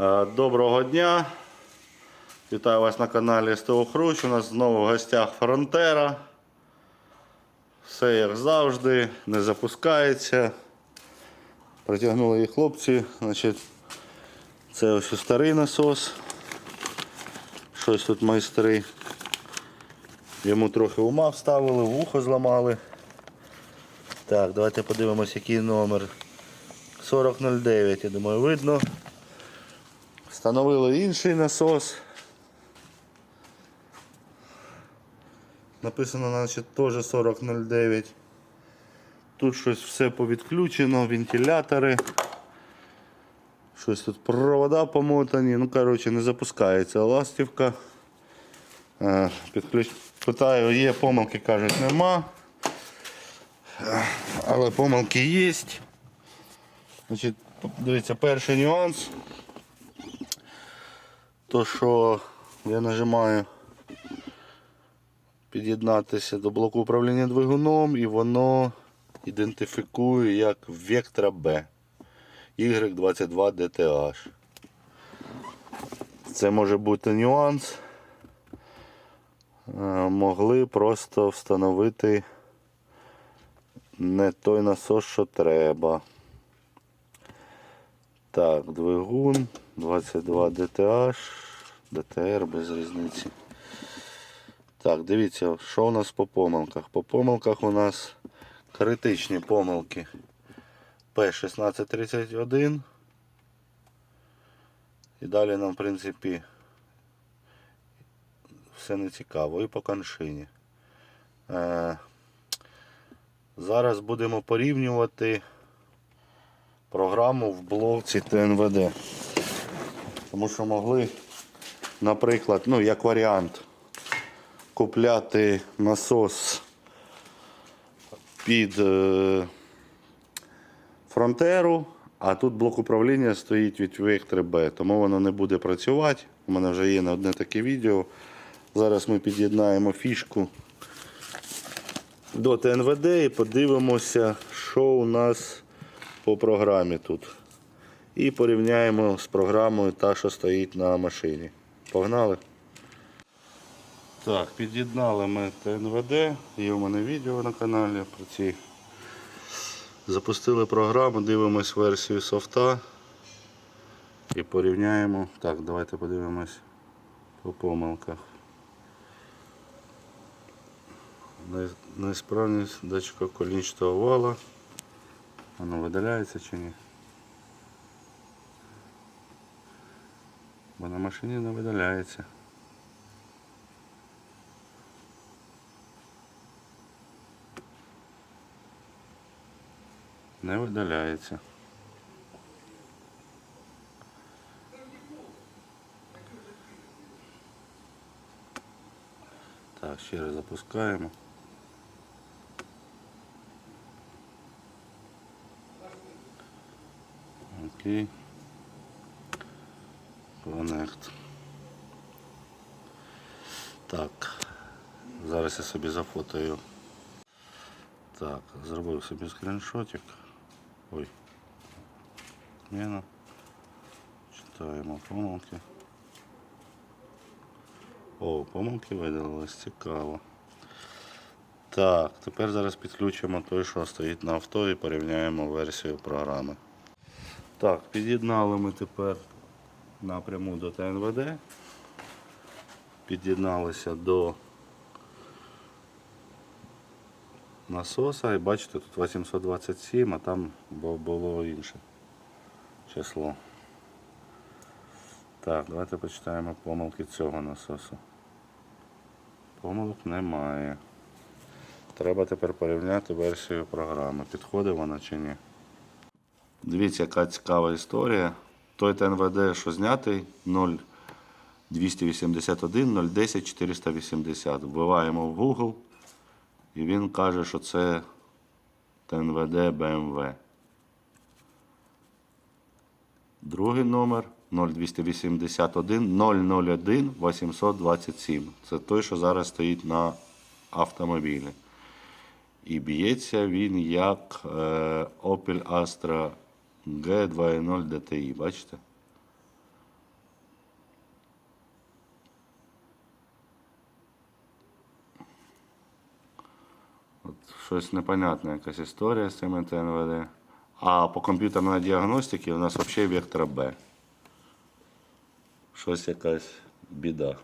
Е, Доброго дня. Вітаю вас на каналі СТО Хрущ. У нас знову в гостях Фронтера. Все як завжди, не запускається. Протягнули її хлопці. Значить, це ось старий насос. Щось тут майстри. Йому трохи ума вставили, вухо зламали. Так, давайте подивимось, який номер. 4009, я думаю, видно. Встановили інший насос. Написано, значить, теж 4009. Тут щось все повідключено, вентилятори. Щось тут провода помотані. Ну, коротше, не запускається ластівка. Е, Підключ... Питаю, є помилки, кажуть, нема. Але помилки є. Значить, дивіться, перший нюанс. То, що я нажимаю під'єднатися до блоку управління двигуном і воно ідентифікує як Vectra B Y22DTH. Це може бути нюанс. Е, Могли просто встановити не той насос, що треба. Так, двигун 22 DTH, DTR без різниці. Так, дивіться, що у нас по помилках. По помилках у нас критичні помилки P1631. І далі нам, в принципі, все не цікаво. І по коншині. Е, зараз будемо порівнювати програму в блоці ТНВД. Тому що могли, наприклад, ну, як варіант, купляти насос під е, фронтеру, а тут блок управління стоїть від B, тому воно не буде працювати. У мене вже є не одне таке відео. Зараз ми під'єднаємо фішку до ТНВД і подивимося, що у нас по програмі тут. І порівняємо з програмою та, що стоїть на машині. Погнали? Так, під'єднали ми ТНВД, є у мене відео на каналі про ці. Запустили програму, дивимось версію софта і порівняємо. Так, давайте подивимось по помилках. Несправність датчика колінчатого вала. Воно видаляється чи ні? Бо на машині не видаляється. Не видаляється. Так, ще раз запускаємо. Окей. Connect. Так. Зараз я собі зафотою. Так, зробив собі скріншотик. Ой. Зміна. Читаємо помилки. О, помилки видалились, цікаво. Так, тепер зараз підключимо той, що стоїть на авто і порівняємо версію програми. Так, під'єднали ми тепер напряму до ТНВД. Під'єдналися до насоса і бачите, тут 827, а там було інше число. Так, давайте почитаємо помилки цього насосу. Помилок немає. Треба тепер порівняти версію програми. Підходить вона чи ні. Дивіться, яка цікава історія. Той ТНВД, що знятий 0281 010 480. Вбиваємо в Google і він каже, що це ТНВД BMW. Другий номер 0281 001 827. Це той, що зараз стоїть на автомобілі. І б'ється він як е, Opel Astra G2.0 DTI, бачите? От Щось непонятне, якась історія з цим ТНВД. А по комп'ютерної діагностиці у нас взагалі вектор Б. Щось якась біда.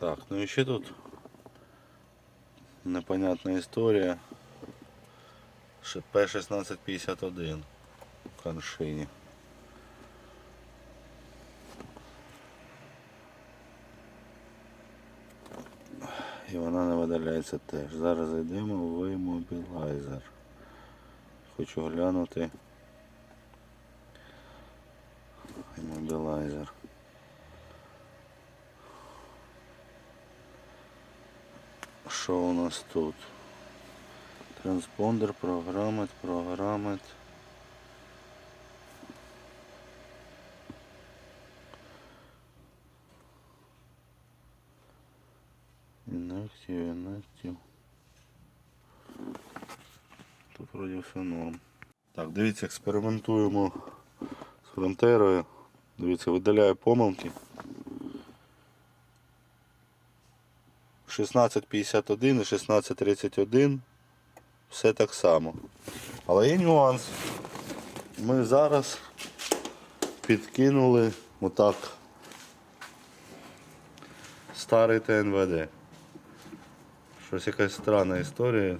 Так, ну і ще тут непонятна історія. П1651 в. І вона не видаляється теж. Зараз зайдемо в іммобілайзер. Хочу глянути. Іммобілайзер. Що у нас тут? Транспондер, програмет, програмет. Інактів, інактів. Тут вроді все норм. Так, дивіться, експериментуємо з фронтерою. Дивіться, видаляю помилки. 1651 і 1631 все так само. Але є нюанс. Ми зараз підкинули отак старий ТНВД. Щось якась странна історія.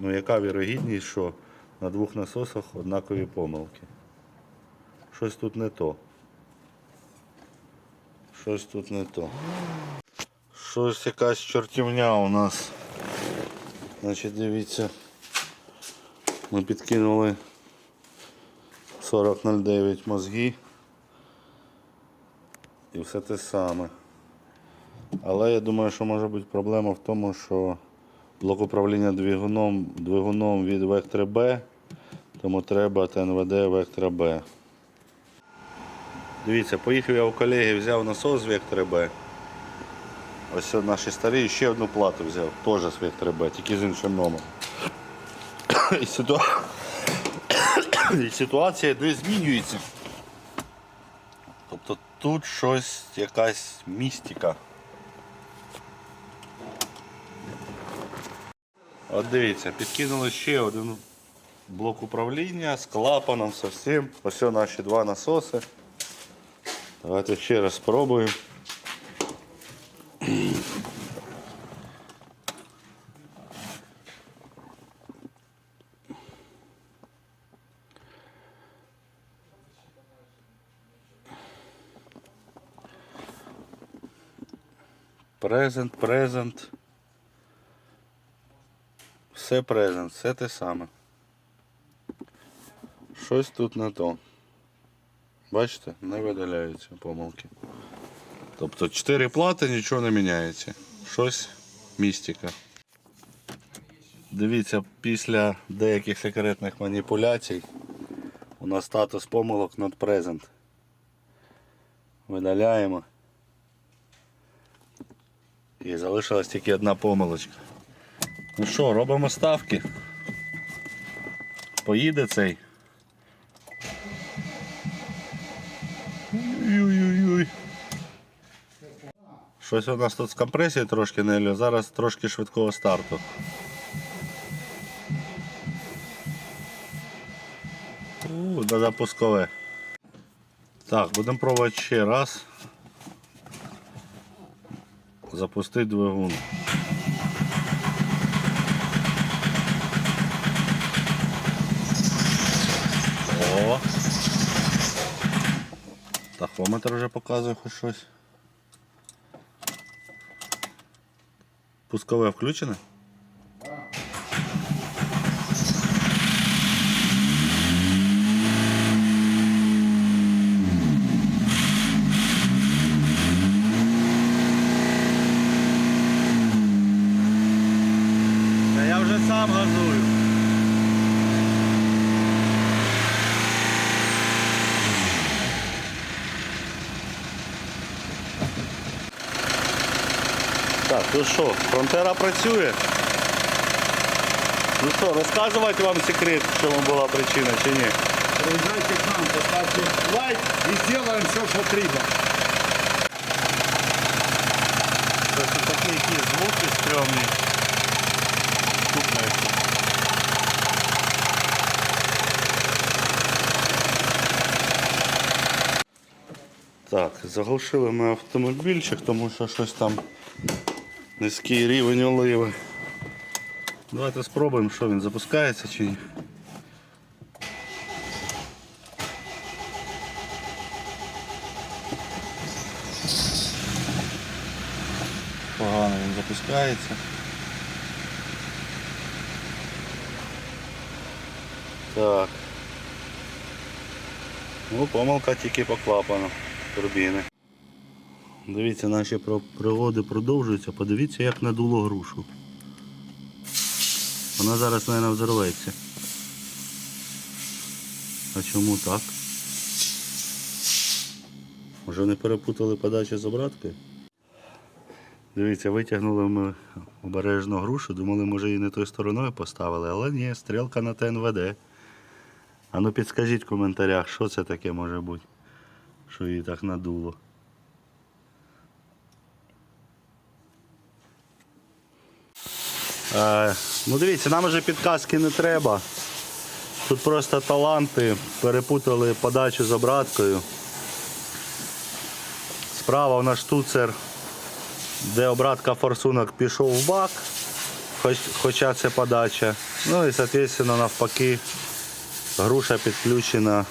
Ну яка вірогідність, що на двох насосах однакові помилки. Щось тут не то. Щось тут не то. Щось якась чортівня у нас. Значить, дивіться. Ми підкинули 4009 мозги. І все те саме. Але я думаю, що може бути проблема в тому, що блок управління двигуном, двигуном від вектора Б, тому треба ТНВД вектора Б. Дивіться, поїхав я у колеги, взяв насос з вектора Б. Ось наші старі, ще одну плату взяв, теж з вектора Б, тільки з іншим номером. І ситуація не змінюється. Тобто тут щось, якась містика. От дивіться, підкинули ще один блок управління з клапаном, з всім. Ось наші два насоси. Давайте ще раз спробуємо. Презент, презент. Все презент, все те саме. Щось тут не то. Бачите, не видаляються помилки. Тобто 4 плати нічого не міняється. Щось містика. Дивіться, після деяких секретних маніпуляцій у нас статус помилок not present. Видаляємо. І залишилась тільки одна помилочка. Ну що, робимо ставки. Поїде цей. Ой-ой-ой. Щось у нас тут з компресією трошки не зараз трошки швидкого старту. У, запускове. Так, будемо пробувати ще раз. Запустити двигун. О! Тахометр вже показує хоч щось. Пускове включене? Та я вже сам газую. Так, ну що, фронтера працює. Ну що, розказувати вам секрет, в чому була причина чи ні? Приезжайте к нам, поставьте лайк и сделаем все, что треба. Це такі якісь звуки стрьомні. Так, заглушили ми автомобільчик, тому що щось там низький рівень оливи. Давайте спробуємо, що він запускається чи ні. Погано він запускається. Так. Ну, помилка тільки по клапану турбіни. Дивіться, наші пригоди продовжуються. Подивіться, як надуло грушу. Вона зараз, мабуть, взорветься. А чому так? Може вони перепутали подачу з обраткою? Дивіться, витягнули ми обережно грушу, думали, може її не тою стороною поставили, але ні, стрілка на ТНВД. А ну підскажіть в коментарях, що це таке може бути, що її так надуло. Е, ну дивіться, нам вже підказки не треба. Тут просто таланти перепутали подачу з обраткою. Справа в нас штуцер, де обратка форсунок пішов в бак, хоч, хоча це подача. Ну і, соответственно, навпаки, груша підключена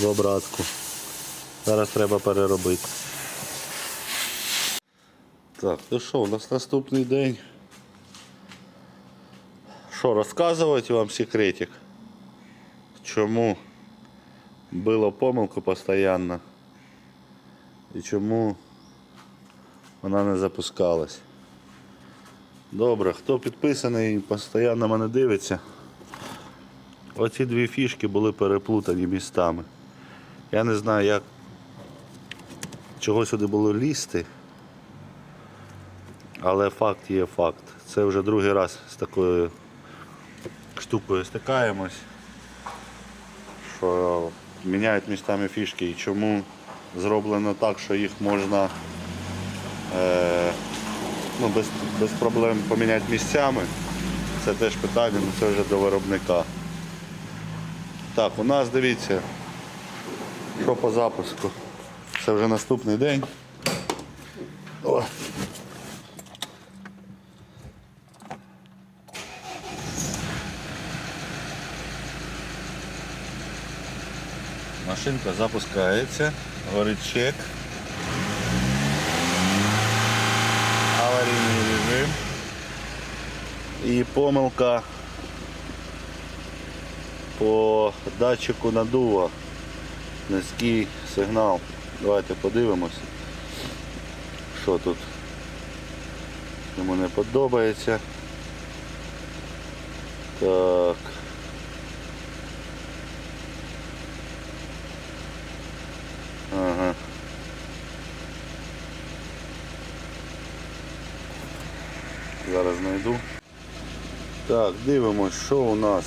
в обратку. Зараз треба переробити. Так, ну що, у нас наступний день. Що, розказувати вам секретик? Чому було помилку постійно і чому вона не запускалась. Добре, хто підписаний і постійно мене дивиться. Оці дві фішки були переплутані містами. Я не знаю, як чого сюди було лізти. Але факт є факт. Це вже другий раз з такою штукою стикаємось. Що міняють містами фішки і чому зроблено так, що їх можна е, ну, без, без проблем поміняти місцями. Це теж питання, але це вже до виробника. Так, у нас дивіться, що по запуску. Це вже наступний день. Машинка запускається, говорить чек. Аварійний режим. І помилка по датчику надува. Низький сигнал. Давайте подивимось, що тут йому не подобається. Так. Так, дивимось, що у нас.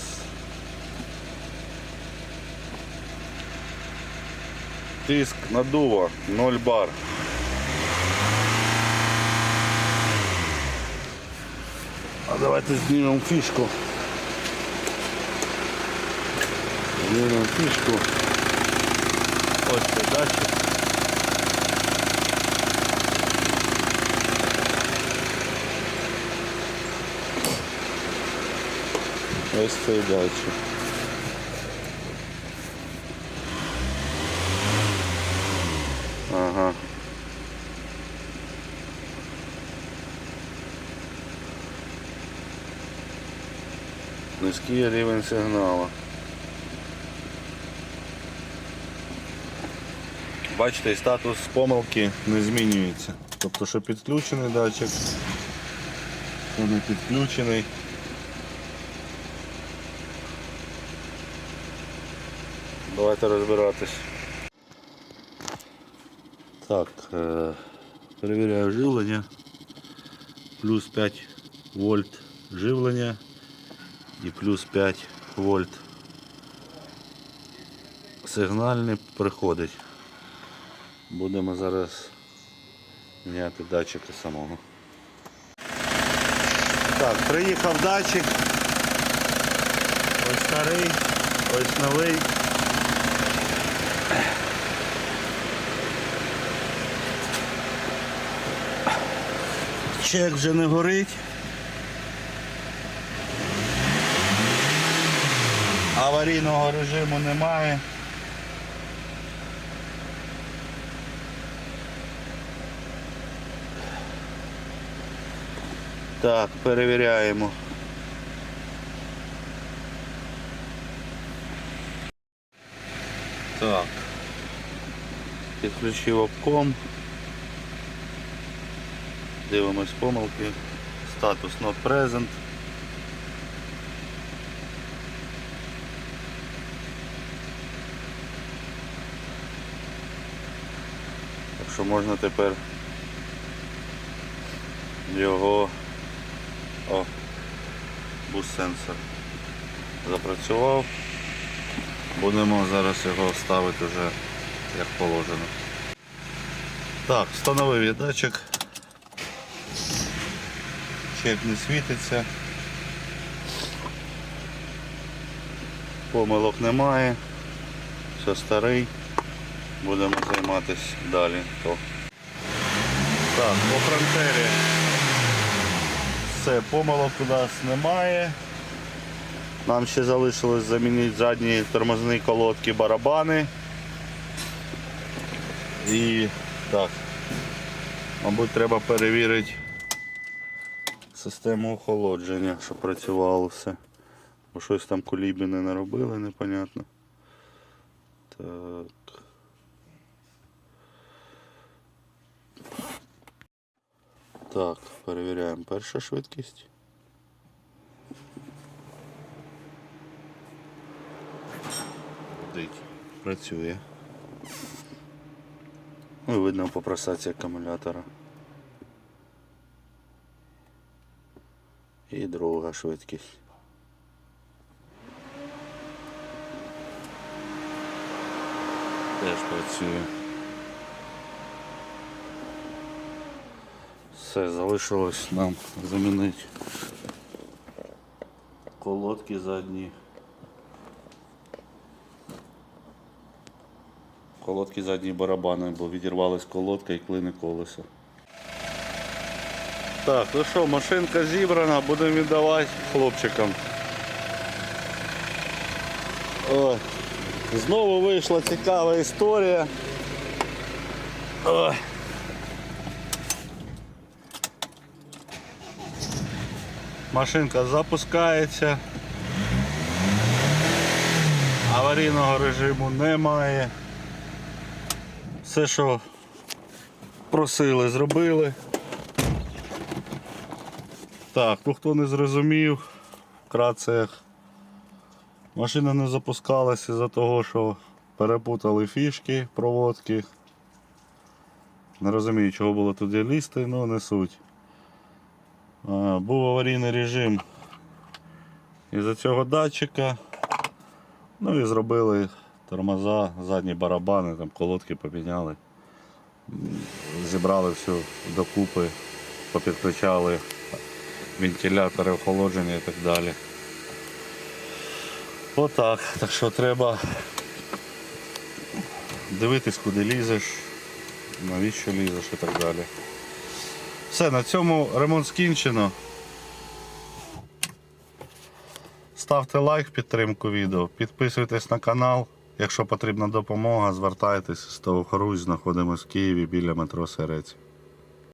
Тиск надува 0 бар. А давайте знімемо фішку. Знімемо фішку. Ось це датчик. Ось цей датчик. Ага. Низький рівень сигналу. Бачите, статус помилки не змінюється. Тобто, що підключений датчик, що не підключений. Давайте розбиратись. Так, е, перевіряю живлення. Плюс 5 вольт живлення і плюс 5 вольт сигнальний приходить. Будемо зараз міняти датчики самого. Так, приїхав датчик. Ось старий, ось новий. Чек вже не горить. Аварійного режиму немає. Так, перевіряємо. Так. Підключив обком. Дивимось помилки. Статус not present. Так що можна тепер його о, бус-сенсор запрацював. Будемо зараз його ставити вже як положено. Так, встановив я датчик. Чек не світиться. Помилок немає. Все старий. Будемо займатися далі. То. Так, по фронтері все, помилок у нас немає. Нам ще залишилось замінити задні тормозні колодки барабани. І так, мабуть, треба перевірити систему охолодження, щоб працювало все. Бо щось там кулібі не наробили, непонятно. Так. Так, перевіряємо перша швидкість. Дить. Працює. Ну, видно по просаці акумулятора. І друга швидкість. Теж працює. Все, залишилось нам замінити колодки задні. Колодки задні барабани, бо відірвалась колодка і клине колесо. Так, ну що, машинка зібрана, будемо віддавати хлопчикам. Ой, знову вийшла цікава історія. Ой. Машинка запускається. Аварійного режиму немає. Все, що просили, зробили. Так, ну хто не зрозумів, вкратце машина не запускалася із-за того, що перепутали фішки, проводки. Не розумію, чого було туди лізти, але не суть. А, Був аварійний режим із-за цього датчика. Ну і зробили тормоза, задні барабани, там колодки поміняли. Зібрали все докупи, попідключали вентилятори, охолодження і так далі. Отак. Так що треба дивитись, куди лізеш, навіщо лізеш і так далі. Все, на цьому ремонт скінчено. Ставте лайк підтримку відео, підписуйтесь на канал. Якщо потрібна допомога, звертайтесь. Ставохорусь, знаходимося в Києві біля метро Серець.